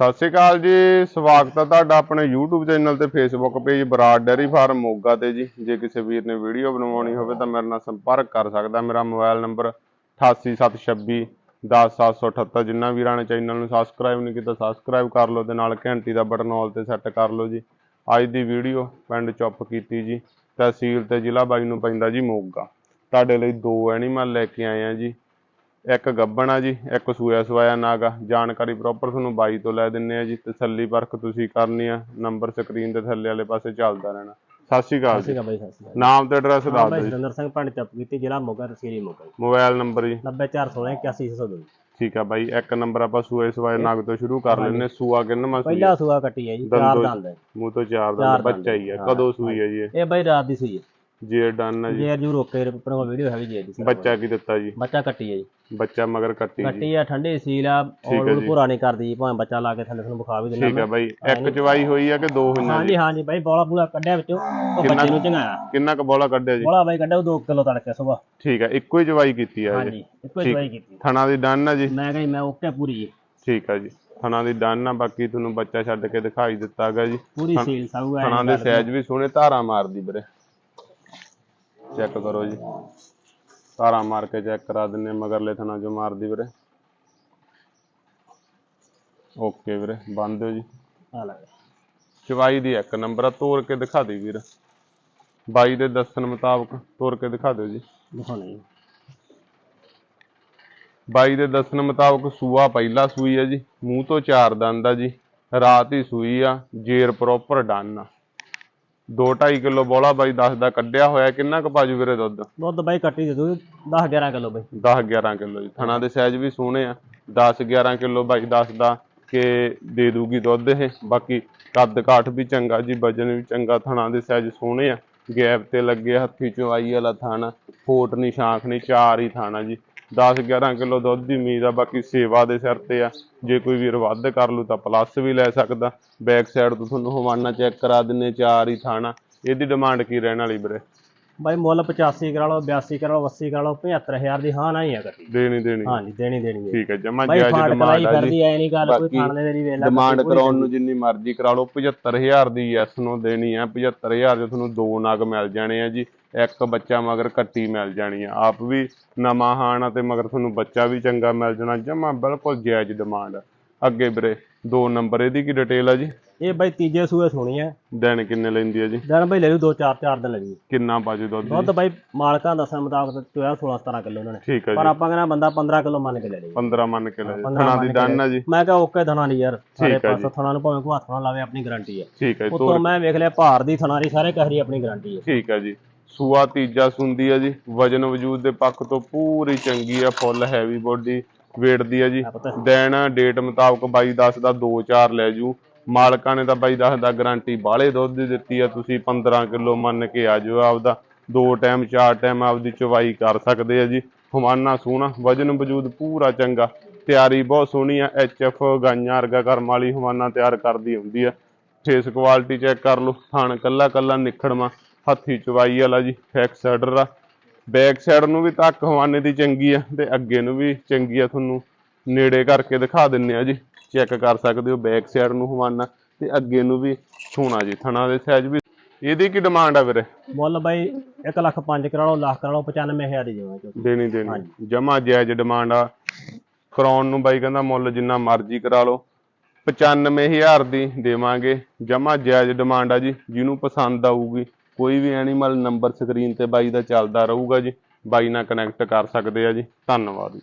ਸਤਿ ਸ਼੍ਰੀ ਅਕਾਲ ਜੀ, ਸਵਾਗਤ ਹੈ ਤੁਹਾਡਾ ਆਪਣੇ YouTube ਚੈਨਲ ਤੇ Facebook page Brar dairy farm Moga ਤੇ ਜੀ। ਜੇ ਕਿਸੇ ਵੀਰ ਨੇ ਵੀਡੀਓ ਬਣਵਾਉਣੀ ਹੋਵੇ ਤਾਂ ਮੇਰੇ ਨਾਲ ਸੰਪਰਕ ਕਰ ਸਕਦਾ। ਮੇਰਾ ਮੋਬਾਈਲ ਨੰਬਰ 88726 10778 ਜਿੰਨਾ ਵੀਰਾਂ ਨੇ ਚੈਨਲ ਨੂੰ ਸਬਸਕ੍ਰਾਈਬ ਨਹੀਂ ਕੀਤਾ ਸਬਸਕ੍ਰਾਈਬ ਕਰ ਲਓ ਤੇ ਨਾਲ ਘੰਟੀ ਦਾ ਬਟਨ ਆਲ ਤੇ ਸੈੱਟ ਕਰ ਲਓ ਜੀ। ਅੱਜ ਦੀ ਵੀਡੀਓ ਪਿੰਡ ਚੁੱਪ ਕੀਤੀ ਜੀ। ਤਹਿਸੀਲ ਤੇ ਜ਼ਿਲ੍ਹਾ ਬਾਈ ਨੂੰ ਪੈਂਦਾ ਜੀ ਮੋਗਾ। ਤੁਹਾਡੇ ਲਈ ਦੋ ਐਨੀਮਲ ਲੈ ਕੇ ਆਏ ਆ ਜੀ। ਇੱਕ ਗੱਬਣ ਆ ਜੀ ਇੱਕ ਸੂਆ ਸਵਾਇਆ ਨਾਗਾ ਜਾਣਕਾਰੀ ਪ੍ਰੋਪਰ ਤੁਹਾਨੂੰ ਬਾਈ ਤੋਂ ਲੈ ਦਿੰਨੇ ਆ ਜੀ ਤਸੱਲੀ ਪਰਖ ਤੁਸੀਂ ਕਰਨੀ ਆ। ਨੰਬਰ ਸਕਰੀਨ ਦੇ ਥੱਲੇ ਵਾਲੇ ਪਾਸੇ ਚੱਲਦਾ ਰਹਿਣਾ। ਸਤਿ ਸ਼੍ਰੀ ਅਕਾਲ ਜੀ। ਸਤਿ ਸ਼੍ਰੀ ਅਕਾਲ ਬਾਈ ਸਤਿ ਸ਼੍ਰੀ ਅਕਾਲ। ਨਾਮ ਤੇ ਐਡਰੈਸ ਹਾਂ ਦੱਸ ਦਿਓ ਜੀ। ਸੁਰਿੰਦਰ ਸਿੰਘ ਪਿੰਡ ਚੱਪ ਕੀਤੀ ਜ਼ਿਲ੍ਹਾ ਮੋਗਾ ਤਹਿਸੀਲ ਮੋਗਾ। ਮੋਬਾਈਲ ਨੰਬਰ ਜੀ। 90416 ਠੀਕ ਆ ਬਾਈ ਇੱਕ ਨੰਬਰ ਆਪਾਂ ਸੂਏ ਸਵਾਏ ਨਾਗ ਤੋਂ ਸ਼ੁਰੂ ਕਰ ਲੈਨੇ ਸੂਆ ਕਿੰਨਾ ਮਾ ਪਹਿਲਾ ਸੂਆ ਕੱਟੀ ਹੈ ਜੀ ਚਾਰ ਦੰਦੋ- ਦੰਦ ਹੈ ਮੂੰਹ ਤੋਂ ਚਾਰ ਦਾ ਚਾਰ ਬੱਚਾ ਹੀ ਆ। ਕਦੋਂ ਸੂਈ ਹੈ ਜੀ ਇਹ? ਇਹ ਬਾਈ ਰਾਤ ਦੀ ਸੂਈ ਹੈ ਜੇ ਡਨ ਆ ਜੀ। ਜੇ ਜੂ ਰੋਕੇ ਕੋਲ ਵੀਡੀਓ ਹੈਗੀ ਜੀ ਇਹਦੀ ਸਾਰਾ ਬੱਚਾ ਕੀ ਦਿੱਤਾ ਜੀ। ਬੱਚਾ ਕੱਟੀ ਹੈ ਜੀ। ਬੱਚਾ ਮਗਰ ਕੱਟੀ ਜੀ। ਕੱਟੀ ਆ ਠੰਡੀ ਸੀਲ ਆ ਔਰ ਉਹ ਪੂਰਾ ਨਹੀਂ ਕਰਦੀ ਭਾਵੇਂ ਬੱਚਾ ਲਾ ਕੇ ਥੱਲੇ ਤੁਹਾਨੂੰ ਬੁਖਾ ਵੀ ਦਿੰਦਾ ਠੀਕ ਆ ਬਾਈ ਇੱਕ ਚਵਾਈ ਹੋਈ ਆ ਕਿ ਦੋ ਹੋਈਆਂ ਹਾਂਜੀ ਹਾਂਜੀ ਬਾਈ ਬੋਲਾ ਪੂਰਾ ਕੱਢਿਆ ਵਿੱਚੋਂ ਉਹ ਬੱਚੇ ਨੂੰ ਚੰਗਾਇਆ। ਕਿੰਨਾ ਕੁ ਬੋਲਾ ਕੱਢਿਆ ਜੀ? ਬੋਲਾ ਬਾਈ ਕੱਢਿਆ ਉਹ 2 ਕਿਲੋ ਤੜਕੇ ਸੁਬਾ ਠੀਕ ਆ ਇੱਕੋ ਹੀ ਚਵਾਈ ਕੀਤੀ ਆ ਜੀ ਹਾਂਜੀ ਇੱਕੋ ਹੀ ਦਵਾਈ ਕੀਤੀ। ਥਣਾ ਦੀ ਡਨ ਆ ਜੀ? ਮੈਂ ਕਹਿੰਦੀ ਮੈਂ ਓਕੇ ਪੂਰੀ ਜੀ। ਠੀਕ ਆ ਜੀ ਥਣਾ ਦੀ ਡਨ ਆ ਬਾਕੀ ਤੁਹਾਨੂੰ ਬੱਚਾ ਛੱਡ ਕੇ ਦਿਖਾਈ ਦਿੱਤਾ ਗਾ ਜੀ। ਪੂਰੀ ਸੀਲ ਸਾਊ ਥਣਾ ਦੇ ਸਾਈਜ਼ ਵੀ ਸੋਹਣੇ ਧਾਰਾਂ ਮਾਰਦੀ ਵੀਰੇ। ਚੈੱਕ ਕਰੋ ਜੀ। ਧਾਰਾਂ ਮਾਰ ਕੇ ਚੈੱਕ ਕਰਾ ਦਿੰਨੇ ਮਗਰਲੇ ਥਣਾ ਜੋ ਮਾਰਦੀ ਵੀਰੇ। ਓਕੇ ਵੀਰੇ ਬੰਦ ਦਿਓ ਜੀ। ਆ ਲੈ। ਚਵਾਈ ਦੀ ਇੱਕ ਨੰਬਰ ਆ ਤੋੜ ਕੇ ਦਿਖਾ ਦੇ ਵੀਰ। ਬਾਈ ਦੇ ਦੱਸਣ ਮੁਤਾਬਕ ਤੋੜ ਕੇ ਦਿਖਾ ਦਿਓ ਜੀ। ਦਿਖਾਉਣੀ ਜੀ। ਬਾਈ ਦੇ ਦੱਸਣ ਮੁਤਾਬਕ ਸੂਆ ਪਹਿਲਾ ਸੂਈ ਹੈ ਜੀ ਮੂੰਹ ਤੋਂ ਚਾਰ ਦੰਦ ਆ ਜੀ। ਰਾਤ ਹੀ ਸੂਈ ਆ ਜੇਰ ਪ੍ਰੋਪਰ ਡਨ ਆ। 2.5 ਕਿਲੋ ਬੋਲਾ ਬਾਈ ਦੱਸਦਾ ਕੱਢਿਆ ਹੋਇਆ ਕਿੰਨਾ ਕੁ ਪਾਜੂ ਵੀਰੇ ਦੁੱਧ? ਦੁੱਧ ਬਾਈ ਕੱਟੀ ਦੇ ਦੂ 10 11 ਕਿਲੋ ਬਾਈ। 10 11 ਕਿਲੋ ਜੀ ਥਣਾ ਦੇ ਸਾਈਜ਼ ਵੀ ਸੋਹਣੇ ਆ 10 11 ਕਿਲੋ ਬਾਈ ਦੱਸਦਾ ਕਿ ਦੇ ਦੂਗੀ ਦੁੱਧ ਇਹ ਬਾਕੀ ਕੱਦ ਕਾਠ ਵੀ ਚੰਗਾ ਜੀ ਵਜਨ ਵੀ ਚੰਗਾ ਥਣਾ ਦੇ ਸਾਈਜ਼ ਸੋਹਣੇ ਆ ਗੈਪ ਤੇ ਲੱਗੇ ਹੱਥੀ ਚਵਾਈ ਵਾਲਾ ਥਾਣਾ ਫੋਟ ਨਹੀਂ ਸ਼ਾਖ ਨਹੀਂ ਚਾਰ ਹੀ ਥਾਣਾ ਜੀ 10 11 ਕਿਲੋ ਦੁੱਧ ਦੀ ਉਮੀਦ ਆ ਬਾਕੀ ਸੇਵਾ ਦੇ ਸਿਰ ਤੇ ਆ। ਜੇ ਕੋਈ ਵੀਰ ਵੱਧ ਕਰ ਲੂ ਤਾਂ ਪਲੱਸ ਵੀ ਲੈ ਸਕਦਾ। ਬੈਕ ਸਾਈਡ ਤੋਂ ਤੁਹਾਨੂੰ ਹਵਾਨਾ ਚੈੱਕ ਕਰਾ ਦਿੰਨੇ ਚਾਰ ਹੀ ਥਾਣਾ। ਇਹਦੀ ਡਿਮਾਂਡ ਕੀ ਰਹਿਣ ਵਾਲੀ ਵੀਰੇ? ਬਾਈ ਮੁੱਲ 85 ਕਰਾ ਲਓ 82 ਕਰਾ ਲਓ 80 ਕਰਾ ਲਓ 75000 ਦੀ ਹਾਂ ਨਾ ਹੀ ਆ ਕੱਟੀ ਦੇਣੀ ਦੇਣੀ। ਹਾਂਜੀ ਦੇਣੀ ਦੇਣੀ ਠੀਕ ਹੈ ਜਮਾ ਜਾਇਜ਼ ਡਿਮਾਂਡ ਆ ਜੀ। ਕਰਦੀ ਐ ਨਹੀਂ ਗੱਲ ਕੋਈ ਖਾਣ ਦੇ ਦੀ ਵੇਲਾ ਡਿਮਾਂਡ ਕਰਾਉਣ ਨੂੰ ਜਿੰਨੀ ਮਰਜ਼ੀ ਕਰਾ ਲਓ 75000 ਦੀ ਯੈਸ ਨੂੰ ਦੇਣੀ ਆ 75000 ਦੇ ਤੁਹਾਨੂੰ ਦੋ ਨਗ ਮਿਲ ਜਾਣੇ ਆ ਜੀ। ਇੱਕ ਬੱਚਾ ਮਗਰ ਕੱਟੀ ਮਿਲ ਜਾਣੀ ਆ। ਆਪ ਵੀ ਨਵਾਂ ਹਾਣ ਆ ਤੇ ਮਗਰ ਤੁਹਾਨੂੰ ਬੱਚਾ ਵੀ ਚੰਗਾ ਮਿਲ ਜਾਣਾ। ਜਮਾ ਬਿਲਕੁਲ ਜਾਇਜ਼ ਡਿਮਾਂਡ ਅੱਗੇ ਵੀਰੇ ਦੋ ਨੰਬਰ ਇਹਦੀ ਕੀ ਡਿਟੇਲ ਆ ਜੀ? ਇਹ ਬਾਈ ਤੀਜੇ ਸੂਏ ਸੁਣੀ ਐ ਦਿਨ ਕਿੰਨੇ ਲੈਂਦੀ ਆ ਜੀ? ਦਿਨ ਬਾਈ ਲੈ ਲੂ 2 4 4 ਦਿਨ ਲੱਗੀ ਕਿੰਨਾ ਬਾਜੂ ਦੁੱਧ? ਦੁੱਧ ਬਾਈ ਮਾਲਕਾਂ ਦੱਸਣ ਮੁਤਾਬਕ ਚੋਇਆ 16 17 ਕਿਲੋ ਉਹਨਾਂ ਨੇ। ਠੀਕ ਆ ਪਰ ਜੀ ਆਪਾਂ ਕਹਿੰਦਾ ਬੰਦਾ 15 ਕਿਲੋ ਮੰਨ ਕੇ ਲੈ ਲਈ 15 ਮੰਨ ਕੇ ਲੈ ਜੀ 15 ਥਣਾ ਦੀ ਡਨ ਆ ਜੀ। ਮੈਂ ਕਿਹਾ ਓਕੇ ਥਣਾ ਨਹੀਂ ਯਾਰ। ਸਾਰੇ ਆ ਪਾਸੋਂ ਥਣਾ ਨੂੰ ਭਾਵੇਂ ਕੋਈ ਹੱਥ ਨਾਲ ਲਾਵੇ ਆਪਣੀ ਗਾਰੰਟੀ ਹੈ ਠੀਕ ਹੈ ਜੀ। ਉਤੋਂ ਮੈਂ ਵੇਖ ਲਿਆ ਭਾਰ ਦੀ ਥਣਾ ਦੀ ਸਾਰੇ ਕਹਿਰੀ ਆਪਣੀ ਗਾਰੰਟੀ ਹੈ ਠੀਕ ਹੈ ਜੀ। ਸੂਆ ਤੀਜਾ ਸੁੰਦੀ ਆ ਜੀ ਵਜਨ ਵਜੂਦ ਦੇ ਪੱਖ ਤੋਂ ਪੂਰੀ ਚੰਗੀ ਆ ਫੁੱਲ ਹੈਵੀ ਬੋਡੀ weight ਦੀ ਆ ਜੀ। ਦਿਨ ਡੇਟ ਮੁਤਾਬਕ ਬਾਈ ਦੱਸ ਦਾ 2-4 ਲੈ ਜੂ। ਮਾਲਕਾਂ ਨੇ ਤਾਂ ਬਾਈ ਦੱਸ ਦਾ ਗਾਰੰਟੀ ਬਾਹਲੇ ਦੁੱਧ ਦੀ ਦਿੱਤੀ ਆ ਤੁਸੀਂ 15 ਕਿਲੋ ਮੰਨ ਕੇ ਆ ਜਾਓ ਆਪਦਾ। ਦੋ ਟਾਈਮ ਚਾਰ ਟਾਈਮ ਆਪਦੀ ਚਵਾਈ ਕਰ ਸਕਦੇ ਆ ਜੀ। ਹਮਾਨਾ ਸੋਹਣਾ ਵਜਨ ਵਜੂਦ ਪੂਰਾ ਚੰਗਾ। ਤਿਆਰੀ ਬਹੁਤ ਸੋਹਣੀ ਆ ਐਚਐਫ ਗਾਈਆਂ ਵਰਗਾ ਕਰਮ ਵਾਲੀ ਹਮਾਨਾ ਤਿਆਰ ਕਰਦੀ ਹੁੰਦੀ ਆ। ਫੇਸ ਕੁਆਲਿਟੀ ਚੈੱਕ ਕਰ ਲਓ ਥਣ ਕੱਲਾ ਕੱਲਾ ਨਿਖੜਵਾ। ਹੱਥੀ ਚਵਾਈ ਵਾਲਾ ਜੀ ਫੈਕਸ ਆਰਡਰ ਆ ਬੈਕ ਸਾਈਡ ਨੂੰ ਵੀ ਤੱਕ ਹਵਾਨੇ ਦੀ ਚੰਗੀ ਆ ਤੇ ਅੱਗੇ ਨੂੰ ਵੀ ਚੰਗੀ ਆ ਤੁਹਾਨੂੰ ਨੇੜੇ ਕਰਕੇ ਦਿਖਾ ਦਿੰਨੇ ਆ ਜੀ। ਚੈੱਕ ਕਰ ਸਕਦੇ ਹੋ ਬੈਕ ਸਾਈਡ ਨੂੰ ਹਵਾਨਾ ਤੇ ਅੱਗੇ ਨੂੰ ਵੀ ਸੋਹਣਾ ਜੀ ਥਣਾ ਦੇ ਸਾਈਜ਼ ਵੀ। ਇਹਦੀ ਕੀ ਡਿਮਾਂਡ ਆ ਵੀਰੇ? ਮੁੱਲ ਬਾਈ 1 ਲੱਖ 5 ਕਰਾ ਲਓ ਲੱਖ ਕਰਾ ਲਓ 95000 ਦੀ ਚੋ ਦੇਣੀ ਦੇਣੀ। ਜਮਾ ਜਾਇਜ਼ ਡਿਮਾਂਡ ਆ। ਕਰਾਉਣ ਨੂੰ ਬਾਈ ਕਹਿੰਦਾ ਮੁੱਲ ਜਿੰਨਾ ਮਰਜ਼ੀ ਕਰਾ ਲਓ। 95000 ਦੀ ਦੇਵਾਂਗੇ। ਜਮਾ ਜਾਇਜ਼ ਡਿਮਾਂਡ ਆ ਜੀ ਜਿਹਨੂੰ ਪਸੰਦ ਆਊਗੀ। ਕੋਈ ਵੀ ਐਨੀਮਲ ਨੰਬਰ ਸਕਰੀਨ ਤੇ ਬਾਈ ਦਾ ਚੱਲਦਾ ਰਹੂਗਾ ਜੀ। ਬਾਈ ਨਾਲ ਕਨੈਕਟ ਕਰ ਸਕਦੇ ਆ ਜੀ। ਧੰਨਵਾਦ ਜੀ।